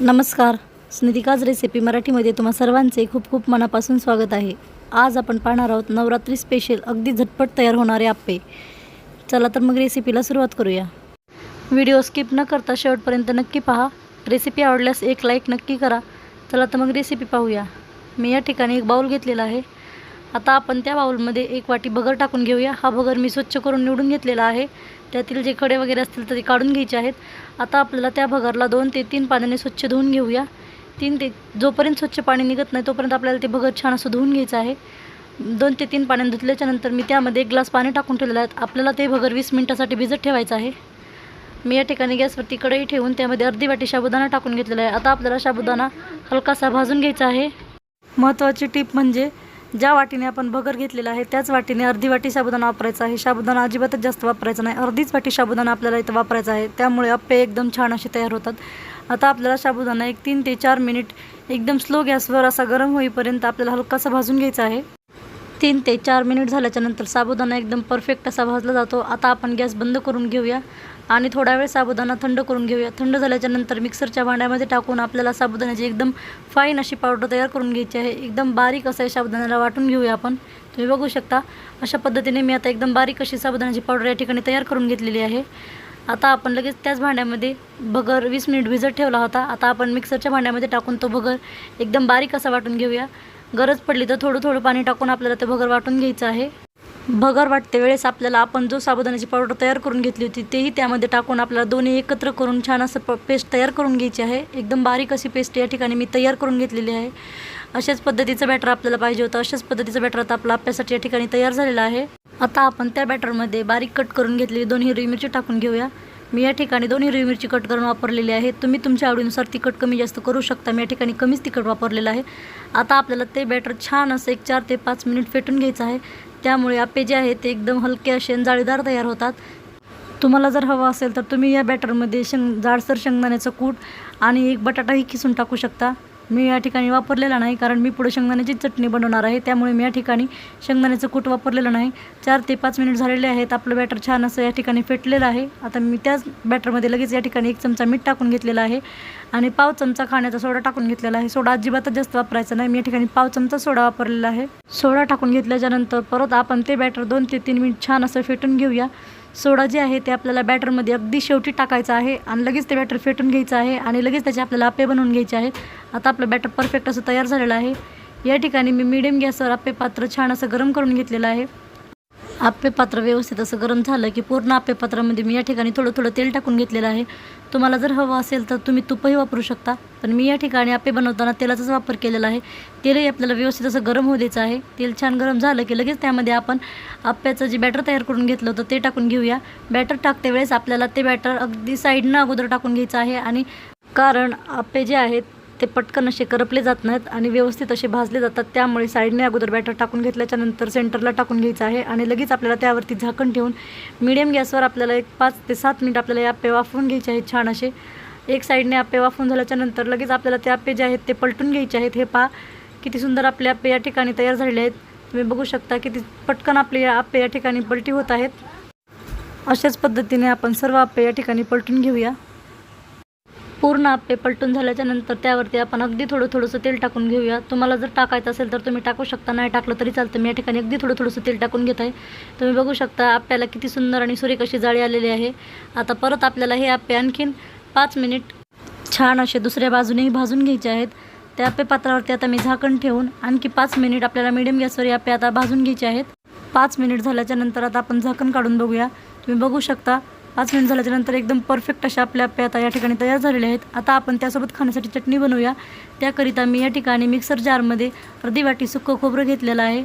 नमस्कार. स्नितिकाज रेसिपी मराठीमध्ये तुम्हा सर्वांचे खूप खूप मनापासून स्वागत आहे. आज आपण पाहणार आहोत नवरात्री स्पेशल अगदी झटपट तयार होणारे आप्पे. चला तर मग रेसिपीला सुरुवात करूया. व्हिडिओ स्किप न करता शेवटपर्यंत नक्की पहा. रेसिपी आवडल्यास एक लाईक नक्की करा. चला तर मग रेसिपी पाहूया. मी या ठिकाणी एक बाऊल घेतलेला आहे. आता आपण त्या बाऊलमध्ये एक वाटी भगर टाकून घेऊया. हा भगर मी स्वच्छ करून निवडून घेतलेला आहे. त्यातील जे खडे वगैरे असतील तर ते काढून घ्यायचे आहेत. आता आपल्याला त्या भगरला दोन ते तीन पाण्याने स्वच्छ धुवून घेऊया. तीन ते जोपर्यंत स्वच्छ पाणी निघत नाही तोपर्यंत आपल्याला ते भगर छान असं धुवून घ्यायचं आहे. दोन ते तीन पाण्याने धुतल्याच्या नंतर मी त्यामध्ये एक ग्लास पाणी टाकून ठेवलेलं आहे. आपल्याला ते भगर वीस मिनटासाठी भिजत ठेवायचं आहे. मी या ठिकाणी गॅसवरती कढई ठेवून त्यामध्ये अर्धी वाटी साबुदाणा टाकून घेतलेला आहे. आता आपल्याला साबुदाणा हलकासा भाजून घ्यायचा आहे. महत्त्वाची टीप म्हणजे ज्या वाटीने आपण भगर घेतलेला आहे त्याच वाटीने अर्धी वाटी साबुदाणा वापरायचा आहे. साबुदाणा अजिबातच जास्त वापरायचा नाही. अर्धीच वाटी साबुदाणा आपल्याला इथं वापरायचा आहे. त्यामुळे अप्पे एकदम छान असे तयार होतात. आता आपल्याला साबुदाणा एक तीन ते चार मिनिट एकदम स्लो गॅसवर असा गरम होईपर्यंत आपल्याला हलकासा भाजून घ्यायचा आहे. तीन ते चार मिनिट झाल्याच्यानंतर साबुदाणा एकदम परफेक्ट असा भाजला जातो. आता आपण गॅस बंद करून घेऊया. आणि थोडा वेळ साबुदाणा थंड करून घेऊया. थंड झाल्याच्यानंतर मिक्सरच्या भांड्यामध्ये टाकून आपल्याला साबुदाण्याची एकदम फाईन अशी पावडर तयार करून घ्यायची आहे. एकदम बारीक असं साबुदाण्याला वाटून घेऊया आपण. तुम्ही बघू शकता अशा पद्धतीने मी आता एकदम बारीक अशी साबुदाण्याची पावडर या ठिकाणी तयार करून घेतलेली आहे. आता आपण लगेच त्याच भांड्यामध्ये भगर वीस मिनिट भिजत ठेवला होता. आता आपण मिक्सरच्या भांड्यामध्ये टाकून तो भगर एकदम बारीक असा वाटून घेऊया. गरज पडली तर थोडं थोडं पाणी टाकून आपल्याला ते भगर वाटून घ्यायचं आहे. भगर वाटते. वेळेस आपल्याला आपण जो साबुदाण्याची पावडर तयार करून घेतली होती तेही त्यामध्ये टाकून आपल्याला दोन्ही एकत्र करून छान असं प पेस्ट तयार करून घ्यायची आहे. एकदम बारीक अशी पेस्ट या ठिकाणी मी तयार करून घेतलेली आहे. अशाच पद्धतीचं बॅटर आपल्याला पाहिजे होतं. अशाच पद्धतीचं बॅटर आता आपला आपल्यासाठी या ठिकाणी तयार झालेला आहे. आता आपण त्या बॅटरमध्ये बारीक कट करून घेतलेली दोन हिरवी मिरची टाकून घेऊया. मी या ठिकाणी दोन हिरवी मिरची कट करून वापरलेली आहे. तुम्ही तुमच्या आवडीनुसार तिखट कमी जास्त करू शकता. मी या ठिकाणी कमीच तिखट वापरलेलं आहे. आता आपल्याला ते बॅटर छान असं एक चार ते पाच मिनिट फेटून घ्यायचं आहे. त्यामुळे आपे जे आहेत ते एकदम हलके असे जाळीदार तयार होतात. तुम्हाला जर हवं असेल तर तुम्ही या बॅटरमध्ये शेंग जाडसर शेंगदाण्याचं कूट आणि एक बटाटाही किसून टाकू शकता. मी या ठिकाणी वापरलेला नाही कारण मी पुढे शेंगदाण्याची चटणी बनवणार आहे. त्यामुळे मी या ठिकाणी शेंगदाण्याचं कूट वापरलेलं नाही. चार ते पाच मिनिट झालेले आहेत. आपलं बॅटर छान असं या ठिकाणी फेटलेलं आहे. आता मी त्याच बॅटरमध्ये लगेच या ठिकाणी एक चमचा मीठ टाकून घेतलेला आहे. आणि पाव चमचा खाण्याचा सोडा टाकून घेतलेला आहे. सोडा अजिबातच जास्त वापरायचा नाही. मी या ठिकाणी पाव चमचा सोडा वापरलेला आहे. सोडा टाकून घेतल्याच्यानंतर परत आपण ते बॅटर दोन ते तीन मिनिट छान असं फेटून घेऊया. सोडा जे आहे ते आपल्याला बॅटरमध्ये अगदी शेवटी टाकायचं आहे आणि लगेच ते बॅटर फेटून घ्यायचं आहे आणि लगेच त्याचे आपल्याला आप्पे बनवून घ्यायचे आहेत. आता आपलं बॅटर परफेक्ट असं तयार झालेलं आहे. या ठिकाणी मी मिडियम गॅसवर आप्पे पात्र छान असं गरम करून घेतलेलं आहे. आप्पेपात्र व्यवस्थित असं गरम झालं की पूर्ण आप्पे पात्रामध्ये मी या ठिकाणी थोडं थोडं तेल टाकून घेतलेलं आहे. तुम्हाला जर हवं असेल तर तुम्ही तुपही वापरू शकता पण मी या ठिकाणी आप्पे बनवताना तेलाचाच वापर केलेला आहे. तेलही आपल्याला व्यवस्थित असं गरम होऊ द्यायचं आहे. तेल छान गरम झालं की लगेच त्यामध्ये आपण आप्याचं जे बॅटर तयार करून घेतलं होतं ते टाकून घेऊया. बॅटर टाकते वेळेस आपल्याला ते बॅटर अगदी साईडनं अगोदर टाकून घ्यायचं आहे आणि कारण आप्पे जे आहेत ते पटकन असे करपले जात नाहीत आणि व्यवस्थित असे भाजले जातात. त्यामुळे साईडने अगोदर बॅटर टाकून घेतल्याच्या नंतर सेंटरला टाकून घ्यायचं आहे आणि लगेच आपल्याला त्यावरती झाकण ठेवून मिडियम गॅसवर आपल्याला एक पाच ते सात मिनिट आपल्याला या आप्पे वाफवून घ्यायचे आहेत छान असे. एक साईडने आप्पे वाफवून झाल्याच्यानंतर लगेच आपल्याला ते आप्पे जे आहेत ते पलटून घ्यायचे आहेत. हे पहा किती सुंदर आपले आप्पे या ठिकाणी तयार झालेले आहेत. तुम्ही बघू शकता किती पटकन आपले आप्पे या ठिकाणी पलटी होत आहेत. अशाच पद्धतीने आपण सर्व आप्पे या ठिकाणी पलटून घेऊया. पूर्ण आप्पे पलटून झाल्याच्यानंतर त्यावरती आपण अगदी थोडं थोडंसं तेल टाकून घेऊया. तुम्हाला जर टाकायचं असेल तर तुम्ही टाकू शकता नाही टाकलं तरी चालतं. मी या ठिकाणी अगदी थोडं थोडंसं तेल टाकून घेत आहे. तुम्ही बघू शकता आप्याला किती सुंदर आणि सुरेख अशी जाळी आलेली आहे. आता परत आपल्याला हे आप्पे आणखीन पाच मिनिट छान असे दुसऱ्या बाजूनेही भाजून घ्यायचे आहेत. त्या आप्पे पात्रावरती आता मी झाकण ठेवून आणखी पाच मिनिट आपल्याला मिडियम गॅसवर आप्पे आता भाजून घ्यायचे आहेत. पाच मिनिट झाल्याच्यानंतर आता आपण झाकण काढून बघूया. तुम्ही बघू शकता पाच मिनिट झाल्याच्यानंतर एकदम परफेक्ट अशा आपल्या आप्पे आता या ठिकाणी तयार झालेले आहेत. आता आपण त्यासोबत खाण्यासाठी चटणी बनवूया. त्याकरिता मी या ठिकाणी मिक्सर जारमध्ये अर्धी वाटी सुक्कं खोबरं घेतलेलं आहे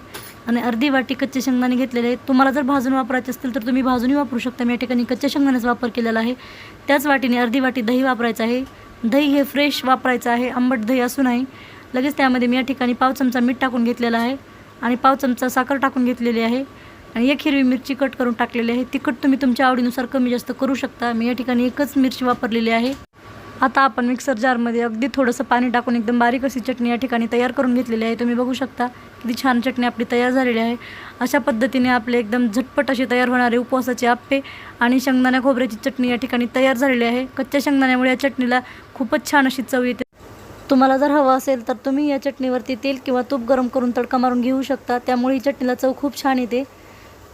आणि अर्धी वाटी कच्चे शेंगदाणे घेतलेले आहेत. तुम्हाला जर भाजून वापरायचे असतील तर तुम्ही भाजूनही वापरू शकता. मी या ठिकाणी कच्च्या शेंगदाण्याचा वापर केलेला आहे. त्याच वाटीने अर्धी वाटी दही वापरायचं आहे. दही हे फ्रेश वापरायचं आहे. आंबट दही असू नाही लगेच त्यामध्ये मी या ठिकाणी पाव चमचा मीठ टाकून घेतलेला आहे आणि पाव चमचा साखर टाकून घेतलेली आहे. आणि एक हिरवी मिरची कट करून टाकलेली आहे. तिखट तुम्ही तुमच्या आवडीनुसार कमी जास्त करू शकता. मी या ठिकाणी एकच मिरची वापरलेली आहे. आता आपण मिक्सर जारमध्ये अगदी थोडंसं पाणी टाकून एकदम बारीक अशी चटणी या ठिकाणी तयार करून घेतलेली आहे. तुम्ही बघू शकता किती छान चटणी आपली तयार झालेली आहे. अशा पद्धतीने आपले एकदम झटपट असे तयार होणारे उपवासाचे आप्पे आणि शेंगदाण्या खोबऱ्याची चटणी या ठिकाणी तयार झालेली आहे. कच्च्या शेंगदाण्यामुळे या चटणीला खूपच छान अशी चव येते. तुम्हाला जर हवं असेल तर तुम्ही या चटणीवरती तेल किंवा तूप गरम करून तडका मारून घेऊ शकता. त्यामुळे ही चटणीला चव खूप छान येते.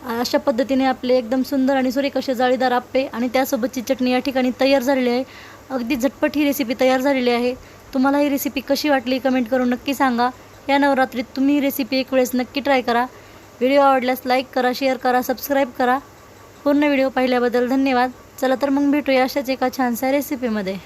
अशा पद्धतीने आपले एकदम सुंदर आणि सुरेख असे जाळीदार आप्पे आणि त्यासोबतची चटणी या ठिकाणी तयार झालेली आहे. अगदी झटपट ही रेसिपी तयार झालेली आहे. तुम्हाला ही रेसिपी कशी वाटली कमेंट करून नक्की सांगा. या नवरात्रीत तुम्ही ही रेसिपी एक वेळेस नक्की ट्राय करा. व्हिडिओ आवडल्यास लाईक करा शेअर करा सबस्क्राईब करा. पूर्ण व्हिडिओ पाहिल्याबद्दल धन्यवाद. चला तर मग भेटूया अशाच एका छानशा रेसिपीमध्ये